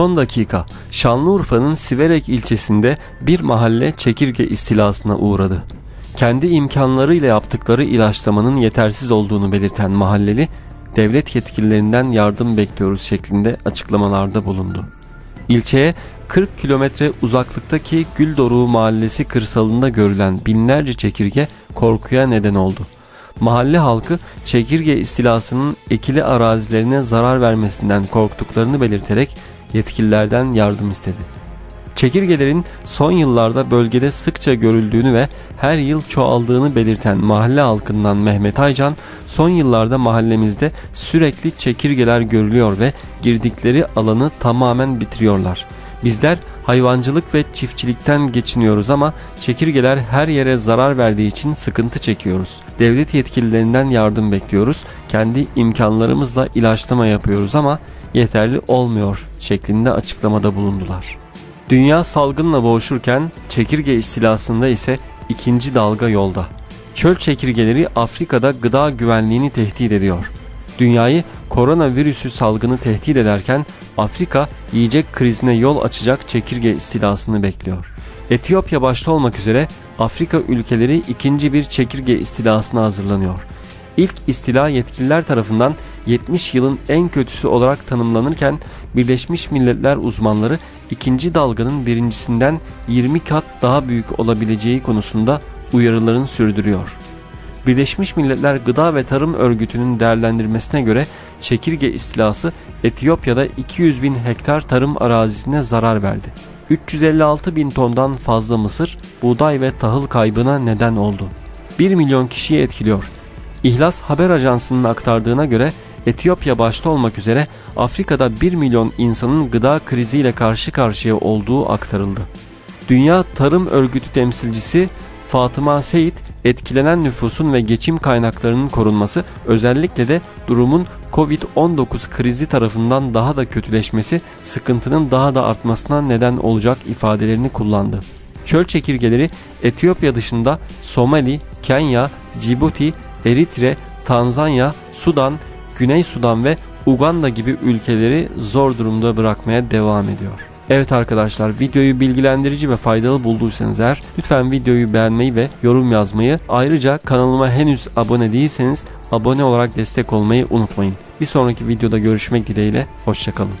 Son dakika Şanlıurfa'nın Siverek ilçesinde bir mahalle çekirge istilasına uğradı. Kendi imkanlarıyla yaptıkları ilaçlamanın yetersiz olduğunu belirten mahalleli, devlet yetkililerinden yardım bekliyoruz şeklinde açıklamalarda bulundu. İlçeye 40 kilometre uzaklıktaki Güldoruğu mahallesi kırsalında görülen binlerce çekirge korkuya neden oldu. Mahalle halkı çekirge istilasının ekili arazilerine zarar vermesinden korktuklarını belirterek yetkililerden yardım istedi. Çekirgelerin son yıllarda bölgede sıkça görüldüğünü ve her yıl çoğaldığını belirten mahalle halkından Mehmet Aycan, son yıllarda mahallemizde sürekli çekirgeler görülüyor ve girdikleri alanı tamamen bitiriyorlar. Bizler hayvancılık ve çiftçilikten geçiniyoruz ama çekirgeler her yere zarar verdiği için sıkıntı çekiyoruz. Devlet yetkililerinden yardım bekliyoruz. Kendi imkanlarımızla ilaçlama yapıyoruz ama yeterli olmuyor şeklinde açıklamada bulundular. Dünya salgınla boğuşurken çekirge istilasında ise ikinci dalga yolda. Çöl çekirgeleri Afrika'da gıda güvenliğini tehdit ediyor. Dünyayı koronavirüsü salgını tehdit ederken Afrika yiyecek krizine yol açacak çekirge istilasını bekliyor. Etiyopya başta olmak üzere Afrika ülkeleri ikinci bir çekirge istilasına hazırlanıyor. İlk istila yetkililer tarafından 70 yılın en kötüsü olarak tanımlanırken Birleşmiş Milletler uzmanları ikinci dalganın birincisinden 20 kat daha büyük olabileceği konusunda uyarılarını sürdürüyor. Birleşmiş Milletler Gıda ve Tarım Örgütü'nün değerlendirmesine göre çekirge istilası Etiyopya'da 200 bin hektar tarım arazisine zarar verdi. 356 bin tondan fazla mısır, buğday ve tahıl kaybına neden oldu. 1 milyon kişiyi etkiliyor. İhlas Haber Ajansı'nın aktardığına göre Etiyopya başta olmak üzere Afrika'da 1 milyon insanın gıda kriziyle karşı karşıya olduğu aktarıldı. Dünya Tarım Örgütü temsilcisi Fatıma Seyit etkilenen nüfusun ve geçim kaynaklarının korunması özellikle de durumun Covid-19 krizi tarafından daha da kötüleşmesi sıkıntının daha da artmasına neden olacak ifadelerini kullandı. Çöl çekirgeleri Etiyopya dışında Somali, Kenya, Cibuti, Eritre, Tanzanya, Sudan, Güney Sudan ve Uganda gibi ülkeleri zor durumda bırakmaya devam ediyor. Evet arkadaşlar videoyu bilgilendirici ve faydalı bulduysanız eğer lütfen videoyu beğenmeyi ve yorum yazmayı ayrıca kanalıma henüz abone değilseniz abone olarak destek olmayı unutmayın. Bir sonraki videoda görüşmek dileğiyle hoşçakalın.